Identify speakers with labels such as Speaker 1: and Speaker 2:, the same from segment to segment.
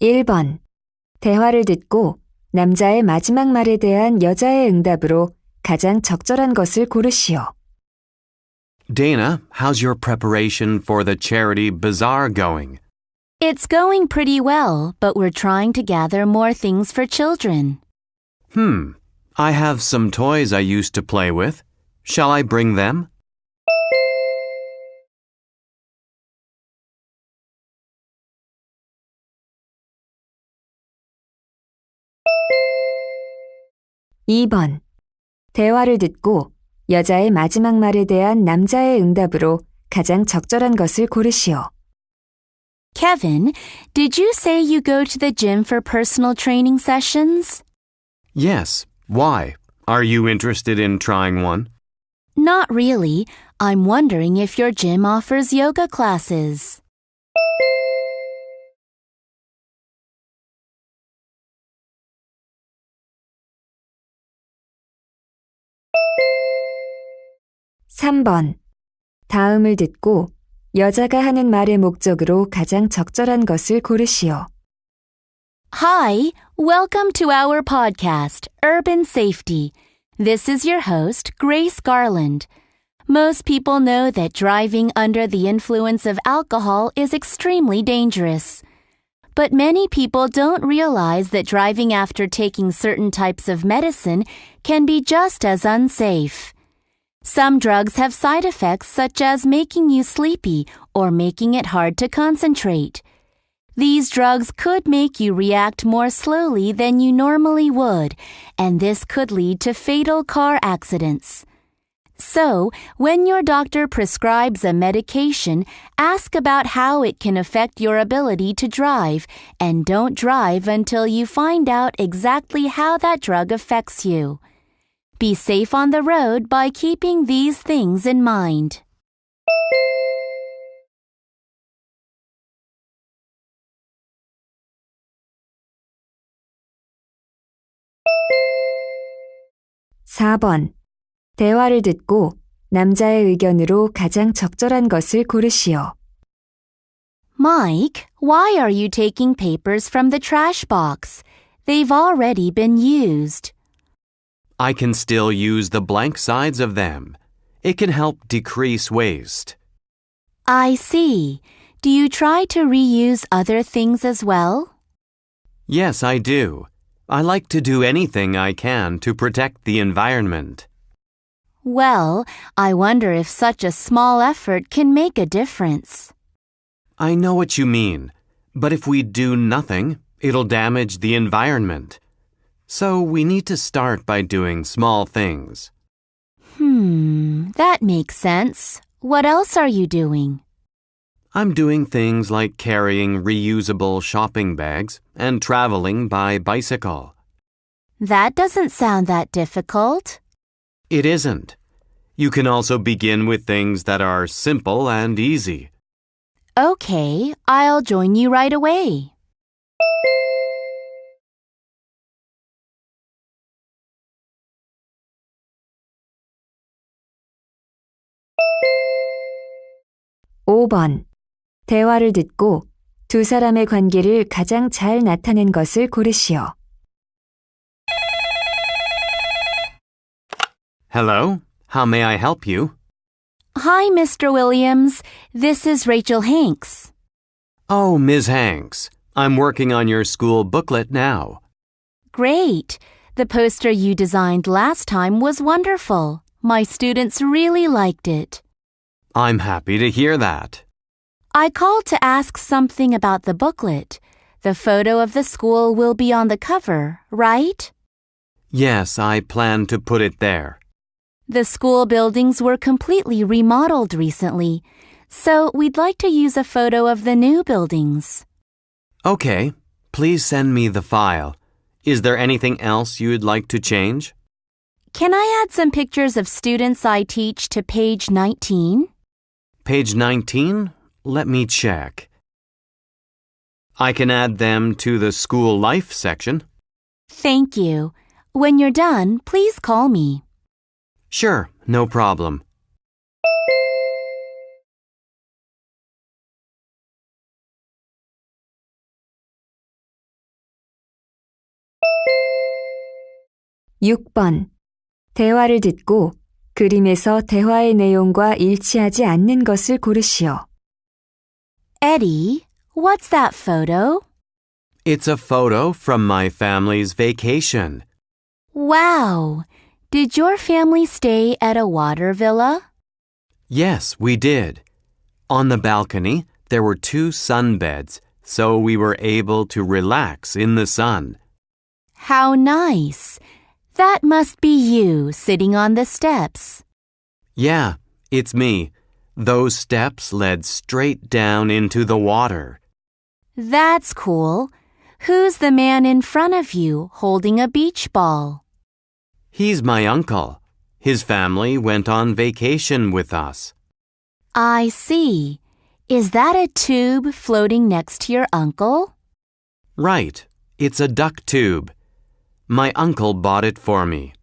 Speaker 1: 1번. 대화를 듣고 남자의 마지막 말에 대한 여자의 응답으로 가장 적절한 것을 고르시오.
Speaker 2: Dana, how's your preparation for the charity bazaar going?
Speaker 3: It's going pretty well, but we're trying to gather more things for children.
Speaker 2: Hmm, I have some toys I used to play with. Shall I bring them?
Speaker 1: 이 번 대화를 듣고 여자의 마지막 말에 대한 남자의 응답으로 가장 적절한 것을 고르시오.
Speaker 3: Kevin, did you say you go to the gym for personal training sessions?
Speaker 2: Yes. Why? Are you interested in trying one?
Speaker 3: Not really. I'm wondering if your gym offers yoga classes.
Speaker 1: 삼 번 다음을 듣고 여자가 하는 말의 목적으로 가장 적절한 것을 고르시오.
Speaker 3: Hi, welcome to our podcast, Urban Safety. This is your host, Grace Garland. Most people know that driving under the influence of alcohol is extremely dangerous. But many people don't realize that driving after taking certain types of medicine can be just as unsafe. Some drugs have side effects such as making you sleepy or making it hard to concentrate. These drugs could make you react more slowly than you normally would, and this could lead to fatal car accidents. So, when your doctor prescribes a medication, ask about how it can affect your ability to drive, and don't drive until you find out exactly how that drug affects you. Be safe on the road by keeping these things in mind.
Speaker 1: 사 번 대화를 듣고 남자의 의견으로 가장 적절한 것을 고르시오.
Speaker 3: Mike, why are you taking papers from the trash box? They've already been used.
Speaker 2: I can still use the blank sides of them. It can help decrease waste.
Speaker 3: I see. Do you try to reuse other things as well?
Speaker 2: Yes, I do. I like to do anything I can to protect the environment.
Speaker 3: Well, I wonder if such a small effort can make a difference.
Speaker 2: I know what you mean, but if we do nothing, it'll damage the environment. So we need to start by doing small things.
Speaker 3: Hmm, that makes sense. What else are you doing?
Speaker 2: I'm doing things like carrying reusable shopping bags and traveling by bicycle.
Speaker 3: That doesn't sound that difficult.
Speaker 2: It isn't. You can also begin with things that are simple and easy.
Speaker 3: Okay, I'll join you right away.
Speaker 1: 오 번 대화를 듣고 두 사람의 관계를 가장 잘 나타낸 것을 고르시오.
Speaker 2: Hello, how may I help you?
Speaker 3: Hi, Mr. Williams. This is Rachel Hanks.
Speaker 2: Oh, Ms. Hanks, I'm working on your school booklet now.
Speaker 3: Great. The poster you designed last time was wonderful. My students really liked it.
Speaker 2: I'm happy to hear that.
Speaker 3: I called to ask something about the booklet. The photo of the school will be on the cover, right?
Speaker 2: Yes, I plan to put it there.
Speaker 3: The school buildings were completely remodeled recently, so we'd like to use a photo of the new buildings.
Speaker 2: Okay, please send me the file. Is there anything else you'd like to change?
Speaker 3: Can I add some pictures of students I teach to page 19?
Speaker 2: Page 19? Let me check. I can add them to the school life section.
Speaker 3: Thank you. When you're done, please call me.
Speaker 2: Sure, no problem.
Speaker 1: (6번) 대화를 듣고 그림에서 대화의 내용과 일치하지 않는 것을 고르시오.
Speaker 3: Eddie, what's that photo?
Speaker 2: It's a photo from my family's vacation.
Speaker 3: Wow! Did your family stay at a water villa?
Speaker 2: Yes, we did. On the balcony, there were two sunbeds, so we were able to relax in the sun.
Speaker 3: How nice! That must be you sitting on the steps.
Speaker 2: Yeah, it's me. Those steps led straight down into the water.
Speaker 3: That's cool. Who's the man in front of you holding a beach ball?
Speaker 2: He's my uncle. His family went on vacation with us.
Speaker 3: I see. Is that a tube floating next to your uncle?
Speaker 2: Right, it's a duck tube. My uncle bought it for me.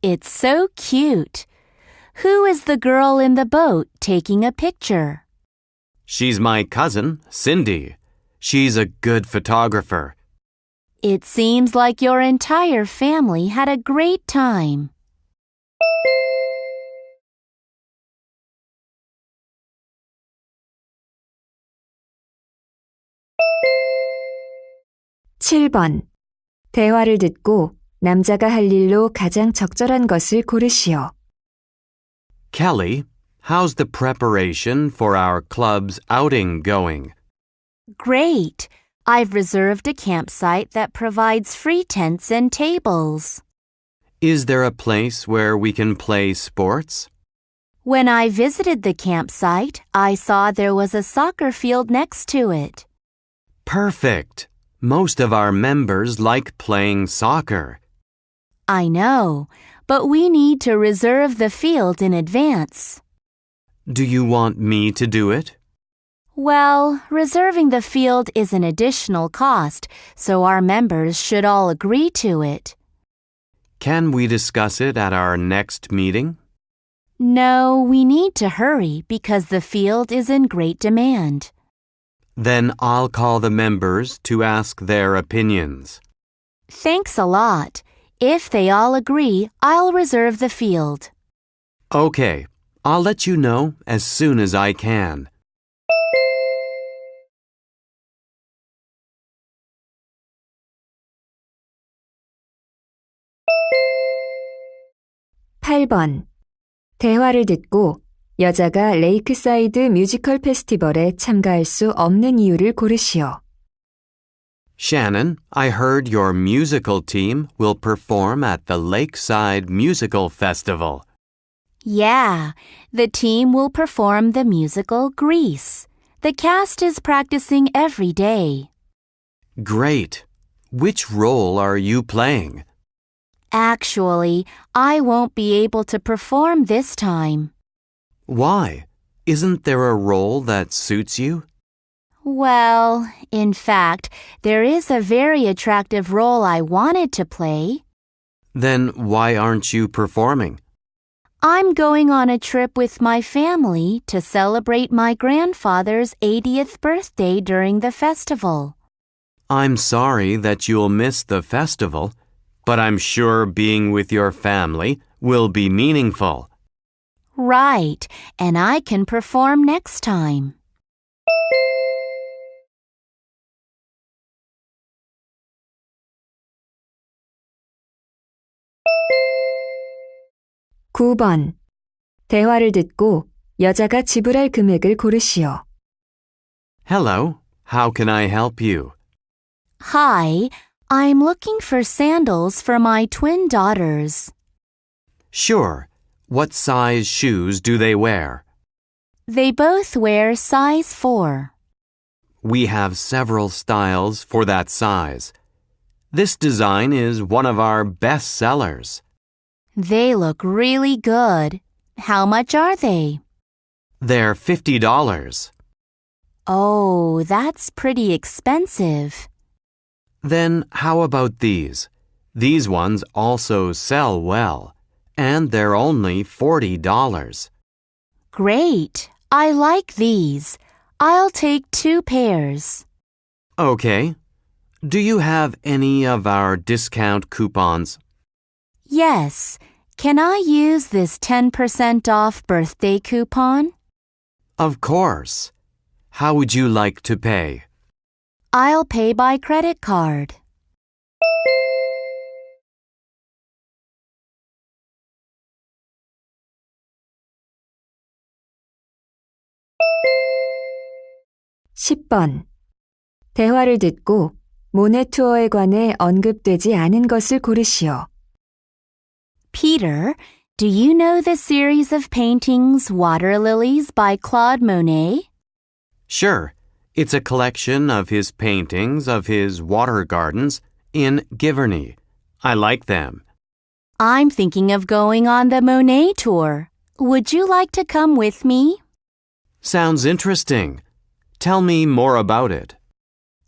Speaker 3: It's so cute. Who is the girl in the boat taking a picture?
Speaker 2: She's my cousin, Cindy. She's a good photographer.
Speaker 3: It seems like your entire family had a great time.
Speaker 1: 칠번 대화를 듣고 남자가 할 일로 가장 적절한 것을 고르시오.
Speaker 2: Kelly, how's the preparation for our club's outing going?
Speaker 3: Great! I've reserved a campsite that provides free tents and tables.
Speaker 2: Is there a place where we can play sports?
Speaker 3: When I visited the campsite, I saw there was a soccer field next to it.
Speaker 2: Perfect. Most of our members like playing soccer.
Speaker 3: I know, but we need to reserve the field in advance.
Speaker 2: Do you want me to do it?
Speaker 3: Well, reserving the field is an additional cost, so our members should all agree to it.
Speaker 2: Can we discuss it at our next meeting?
Speaker 3: No, we need to hurry because the field is in great demand.
Speaker 2: Then I'll call the members to ask their opinions.
Speaker 3: Thanks a lot. If they all agree, I'll reserve the field.
Speaker 2: Okay, I'll let you know as soon as I can.
Speaker 1: 팔 번 대화를 듣고 여자가 레이크사이드 뮤지컬 페스티벌에 참가할 수 없는 이유를 고르시오.
Speaker 2: Shannon, I heard your musical team will perform at the Lakeside Musical Festival.
Speaker 3: Yeah, the team will perform the musical Grease. The cast is practicing every day.
Speaker 2: Great. Which role are you playing?
Speaker 3: Actually, I won't be able to perform this time.
Speaker 2: Why? Isn't there a role that suits you?
Speaker 3: Well, in fact, there is a very attractive role I wanted to play.
Speaker 2: Then why aren't you performing?
Speaker 3: I'm going on a trip with my family to celebrate my grandfather's 80th birthday during the festival.
Speaker 2: I'm sorry that you'll miss the festival, but I'm sure being with your family will be meaningful.
Speaker 3: Right, and I can perform next time.
Speaker 1: 구 번 대화를 듣고 여자가 지불할 금액을 고르시오.
Speaker 2: Hello, how can I help you?
Speaker 3: Hi, I'm looking for sandals for my twin daughters.
Speaker 2: Sure. What size shoes do they wear?
Speaker 3: They both wear size 4.
Speaker 2: We have several styles for that size. This design is one of our best sellers.
Speaker 3: They look really good. How much are they?
Speaker 2: They're $50.
Speaker 3: Oh, that's pretty expensive.
Speaker 2: Then how about these? These ones also sell well, and they're only $40.
Speaker 3: Great. I like these. I'll take two pairs.
Speaker 2: Okay. Do you have any of our discount coupons?
Speaker 3: Yes. Can I use this 10% off birthday coupon?
Speaker 2: Of course. How would you like to pay?
Speaker 3: I'll pay by credit card.
Speaker 1: 십 번 대화를 듣고 모네 투어에 관해 언급되지 않은 것을 고르시오.
Speaker 3: Peter, do you know the series of paintings Water Lilies by Claude Monet?
Speaker 2: Sure. It's a collection of his paintings of his water gardens in Giverny. I like them.
Speaker 3: I'm thinking of going on the Monet tour. Would you like to come with me?
Speaker 2: Sounds interesting. Tell me more about it.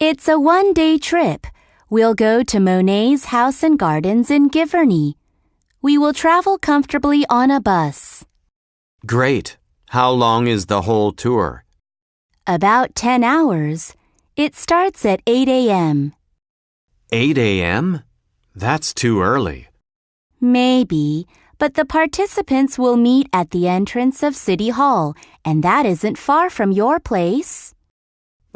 Speaker 3: It's a one day trip. We'll go to Monet's house and gardens in Giverny. We will travel comfortably on a bus.
Speaker 2: Great. How long is the whole tour?
Speaker 3: About 10 hours. It starts at 8 a.m.
Speaker 2: 8 a.m.? That's too early.
Speaker 3: Maybe, but the participants will meet at the entrance of City Hall, and that isn't far from your place.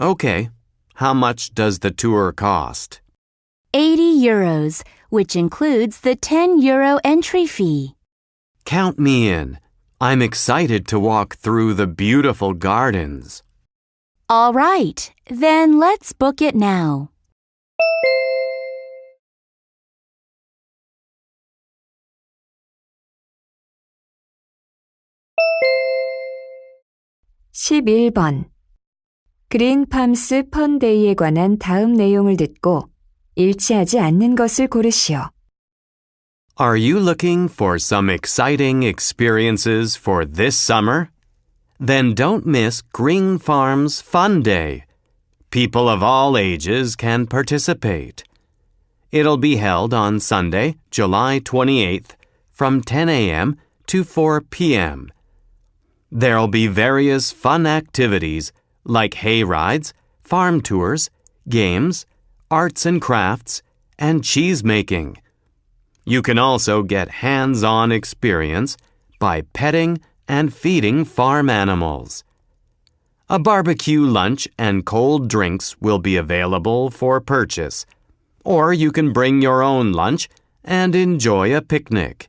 Speaker 2: Okay. How much does the tour cost?
Speaker 3: 80 euros, which includes the 10 euro entry fee.
Speaker 2: Count me in. I'm excited to walk through the beautiful gardens.
Speaker 3: All right, then let's book it now.
Speaker 1: (11번) 그린팜스 펀데이에 관한 다음 내용을 듣고 일치하지 않는 것을 고르시오.
Speaker 2: Are you looking for some exciting experiences for this summer? Then don't miss Green Farm's Fun Day. People of all ages can participate. It'll be held on Sunday, July 28th from 10 a.m. to 4 p.m. There'll be various fun activities like hay rides, farm tours, games, arts and crafts, and cheese making. You can also get hands on experience by petting and feeding farm animals. A barbecue lunch and cold drinks will be available for purchase, or you can bring your own lunch and enjoy a picnic.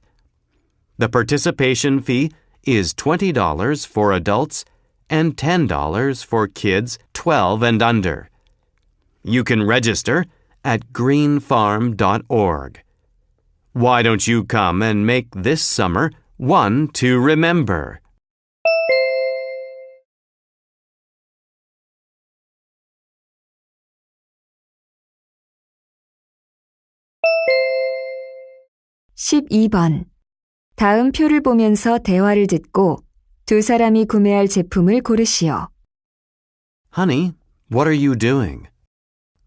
Speaker 2: The participation fee is $20 for adults and $10 for kids 12 and under. You can register at greenfarm.org. Why don't you come and make this summer one to remember?
Speaker 1: 십이 번 다음 표를 보면서 대화를 듣고 두 사람이 구매할 제품을 고르시오.
Speaker 2: Honey, what are you doing?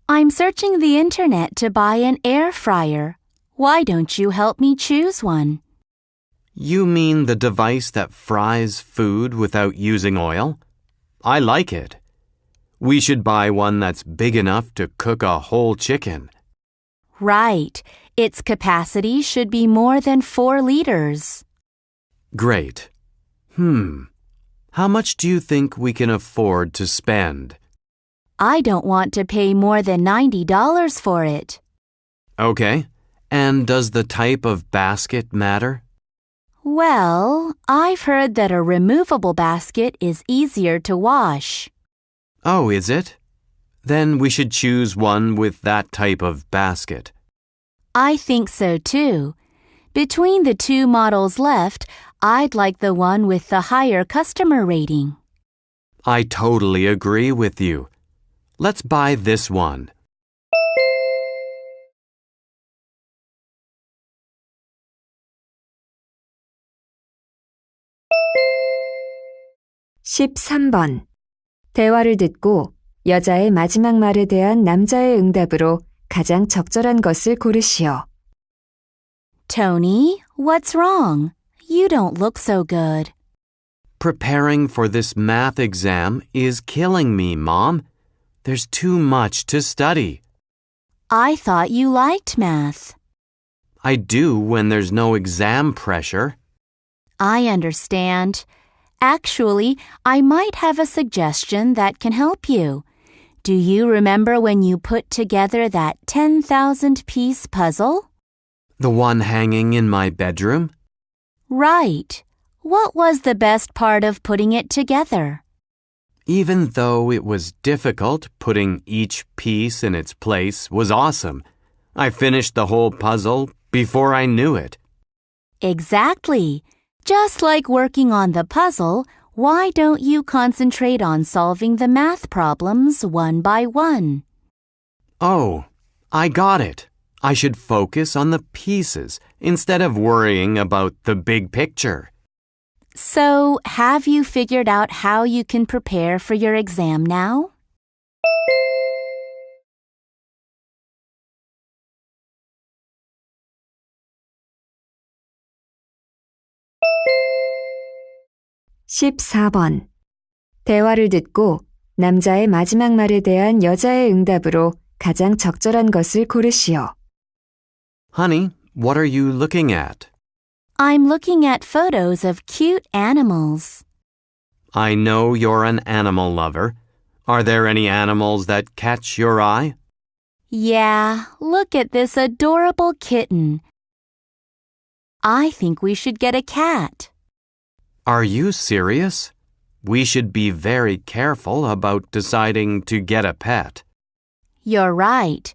Speaker 3: I'm searching the internet to buy an air fryer. Why don't you help me choose one?
Speaker 2: You mean the device that fries food without using oil? I like it. We should buy one that's big enough to cook a whole chicken.
Speaker 3: Right. Its capacity should be more than four liters.
Speaker 2: Great. Hmm. How much do you think we can afford to spend?
Speaker 3: I don't want to pay more than $90 for it.
Speaker 2: Okay. And does the type of basket matter?
Speaker 3: Well, I've heard that a removable basket is easier to wash.
Speaker 2: Oh, is it? Then we should choose one with that type of basket.
Speaker 3: I think so too. Between the two models left, I'd like the one with the higher customer rating.
Speaker 2: I totally agree with you. Let's buy this one.
Speaker 1: 십삼 번 대화를 듣고 여자의 마지막 말에 대한 남자의 응답으로 가장 적절한 것을 고르시오.
Speaker 3: Tony, what's wrong? You don't look so good.
Speaker 2: Preparing for this math exam is killing me, Mom. There's too much to study.
Speaker 3: I thought you liked math.
Speaker 2: I do when there's no exam pressure.
Speaker 3: I understand. Actually, I might have a suggestion that can help you. Do you remember when you put together that 10,000 piece puzzle?
Speaker 2: The one hanging in my bedroom?
Speaker 3: Right. What was the best part of putting it together?
Speaker 2: Even though it was difficult, putting each piece in its place was awesome. I finished the whole puzzle before I knew it.
Speaker 3: Exactly. Just like working on the puzzle, why don't you concentrate on solving the math problems one by one?
Speaker 2: Oh, I got it. I should focus on the pieces instead of worrying about the big picture.
Speaker 3: So, have you figured out how you can prepare for your exam now?
Speaker 1: 십사 번 대화를 듣고 남자의 마지막 말에 대한 여자의 응답으로 가장 적절한 것을 고르시오.
Speaker 2: Honey, what are you looking at?
Speaker 3: I'm looking at photos of cute animals.
Speaker 2: I know you're an animal lover. Are there any animals that catch your eye?
Speaker 3: Yeah, look at this adorable kitten. I think we should get a cat.
Speaker 2: Are you serious? We should be very careful about deciding to get a pet.
Speaker 3: You're right,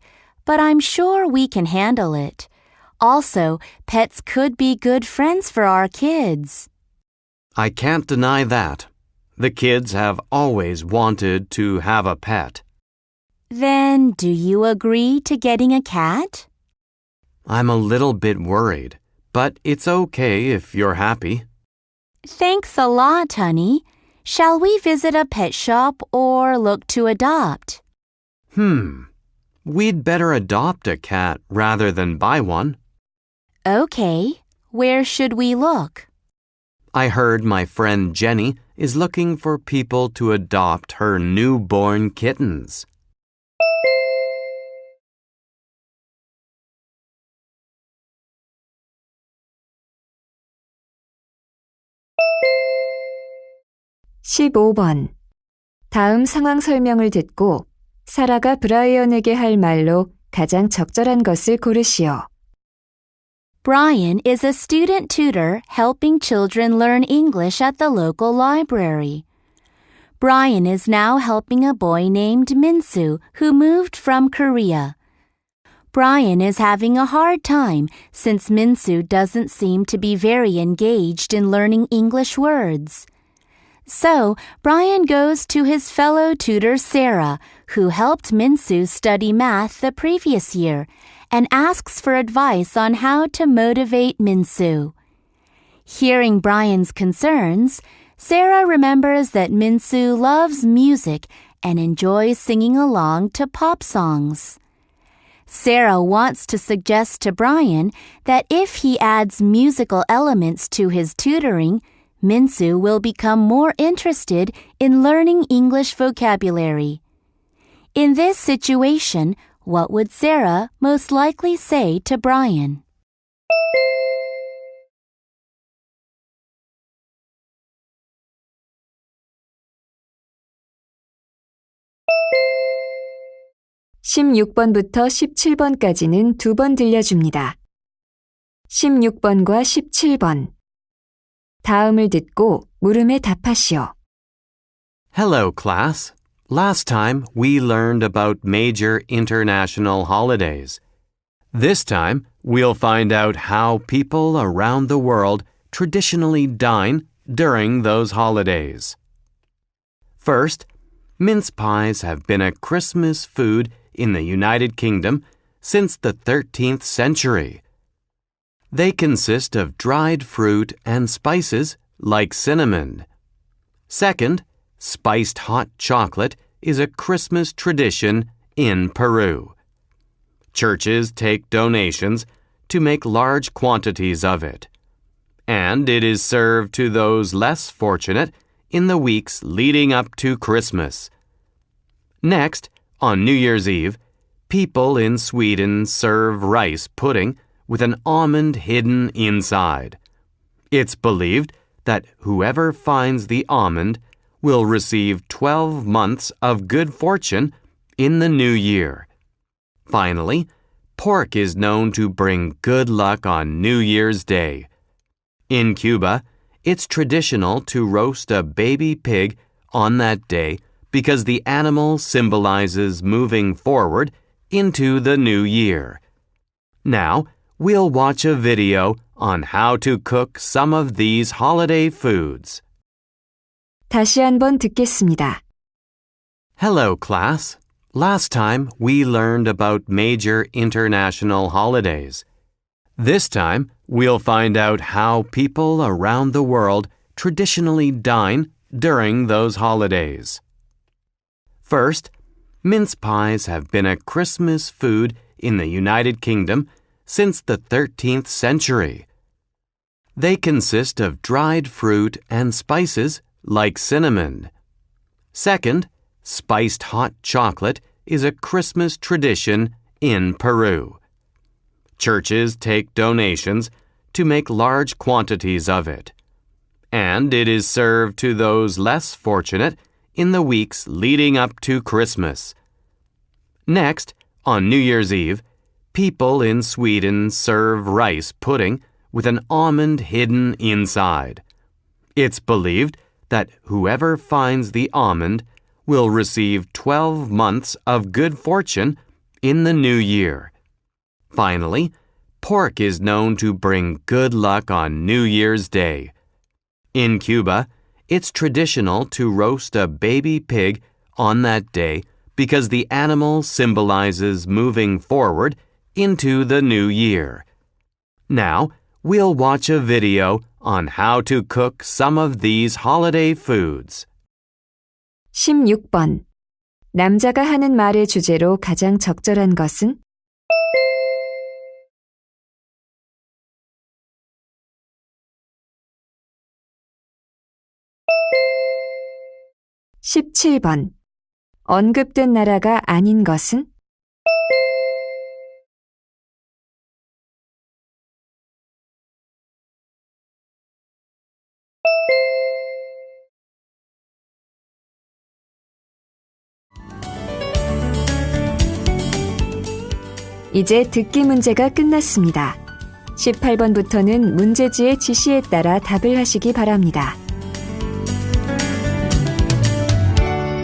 Speaker 3: but I'm sure we can handle it. Also, pets could be good friends for our kids.
Speaker 2: I can't deny that. The kids have always wanted to have a pet.
Speaker 3: Then, do you agree to getting a cat?
Speaker 2: I'm a little bit worried, but it's okay if you're happy.
Speaker 3: Thanks a lot, honey. Shall we visit a pet shop or look to adopt?
Speaker 2: Hmm. We'd better adopt a cat rather than buy one.
Speaker 3: Okay. Where should we look?
Speaker 2: I heard my friend Jenny is looking for people to adopt her newborn kittens.
Speaker 1: 십오 번 다음 상황 설명을 듣고 사라가 브라이언에게 할 말로 가장 적절한 것을 고르시오.
Speaker 3: Brian is a student tutor helping children learn English at the local library. Brian is now helping a boy named Minsu who moved from Korea. Brian is having a hard time since Minsu doesn't seem to be very engaged in learning English words. So, Brian goes to his fellow tutor Sarah, who helped Minsu study math the previous year, and asks for advice on how to motivate Minsu. Hearing Brian's concerns, Sarah remembers that Minsu loves music and enjoys singing along to pop songs. Sarah wants to suggest to Brian that if he adds musical elements to his tutoring, Minsu will become more interested in learning English vocabulary. In this situation, what would Sarah most likely say to Brian?
Speaker 1: 십육 번부터 십칠 번까지는 두 번 들려줍니다. 십육 번과 십칠 번 다음을 듣고 물음에 답하시오.
Speaker 2: Hello, class. Last time we learned about major international holidays. This time we'll find out how people around the world traditionally dine during those holidays. First, mince pies have been a Christmas food in the United Kingdom since the 13th century. They consist of dried fruit and spices like cinnamon. Second, spiced hot chocolate is a Christmas tradition in Peru. Churches take donations to make large quantities of it, and it is served to those less fortunate in the weeks leading up to Christmas. Next, on New Year's Eve, people in Sweden serve rice pudding with an almond hidden inside. It's believed that whoever finds the almond will receive 12 months of good fortune in the new year. Finally, pork is known to bring good luck on New Year's Day. In Cuba, it's traditional to roast a baby pig on that day because the animal symbolizes moving forward into the new year. Now, we'll watch a video on how to cook some of these holiday foods.
Speaker 1: 다시 한번 듣겠습니다.
Speaker 2: Hello, class. Last time we learned about major international holidays. This time we'll find out how people around the world traditionally dine during those holidays. First, mince pies have been a Christmas food in the United Kingdom since the 13th century. They consist of dried fruit and spices like cinnamon. Second, spiced hot chocolate is a Christmas tradition in Peru. Churches take donations to make large quantities of it, and it is served to those less fortunate in the weeks leading up to Christmas. Next, on New Year's Eve, people in Sweden serve rice pudding with an almond hidden inside. It's believed that whoever finds the almond will receive 12 months of good fortune in the new year. Finally, pork is known to bring good luck on New Year's Day. In Cuba, it's traditional to roast a baby pig on that day because the animal symbolizes moving forward into the new year. Now, we'll watch a video on how to cook some of these holiday foods.
Speaker 1: 16번. 남자가 하는 말의 주제로 가장 적절한 것은? (17번) 언급된 나라가 아닌 것은? 이제 듣기 문제가 끝났습니다. 18번부터는 문제지의 지시에 따라 답을 하시기 바랍니다.